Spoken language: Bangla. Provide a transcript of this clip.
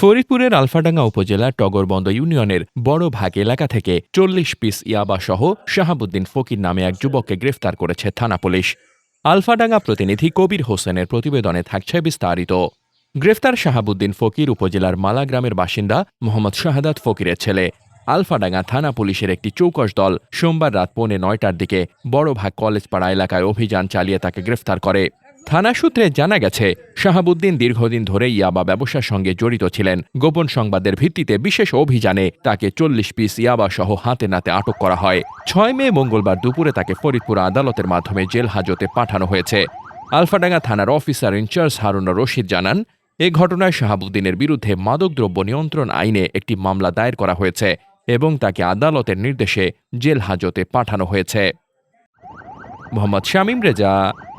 ফরিদপুরের আলফাডাঙ্গা উপজেলা টগরবন্দ ইউনিয়নের বড় ভাগ এলাকা থেকে চল্লিশ পিস ইয়াবা সহ শাহাবুদ্দিন ফকির নামে এক যুবককে গ্রেফতার করেছে থানা পুলিশ। আলফাডাঙ্গা প্রতিনিধি কবির হোসেনের প্রতিবেদনে থাকছে বিস্তারিত। গ্রেফতার শাহাবুদ্দিন ফকির উপজেলার মালা গ্রামের বাসিন্দা মোহাম্মদ শাহাদাত ফকিরের ছেলে। আলফাডাঙ্গা থানা পুলিশের একটি চৌকশ দল সোমবার রাত পৌনে নয়টার দিকে বড়ভাগ কলেজপাড়া এলাকায় অভিযান চালিয়ে তাকে গ্রেফতার করে। থানা সূত্রে জানা গেছে, শাহাবুদ্দিন দীর্ঘদিন ধরে ইয়াবা ব্যবসার সঙ্গে জড়িত ছিলেন। গোপন সংবাদের ভিত্তিতে বিশেষ অভিযানে তাকে চল্লিশ পিস ইয়াবা সহ হাতে নাতে আটক করা হয়। ছয় মে মঙ্গলবার দুপুরে তাকে ফরিদপুর আদালতের মাধ্যমে জেল হাজতে পাঠানো হয়েছে। আলফাডাঙ্গা থানার অফিসার ইনচার্জ হারুন রশিদ জানান, এ ঘটনায় শাহাবুদ্দিনের বিরুদ্ধে মাদকদ্রব্য নিয়ন্ত্রণ আইনে একটি মামলা দায়ের করা হয়েছে এবং তাকে আদালতের নির্দেশে জেল হাজতে পাঠানো হয়েছে। মোহাম্মদ শামীম রেজা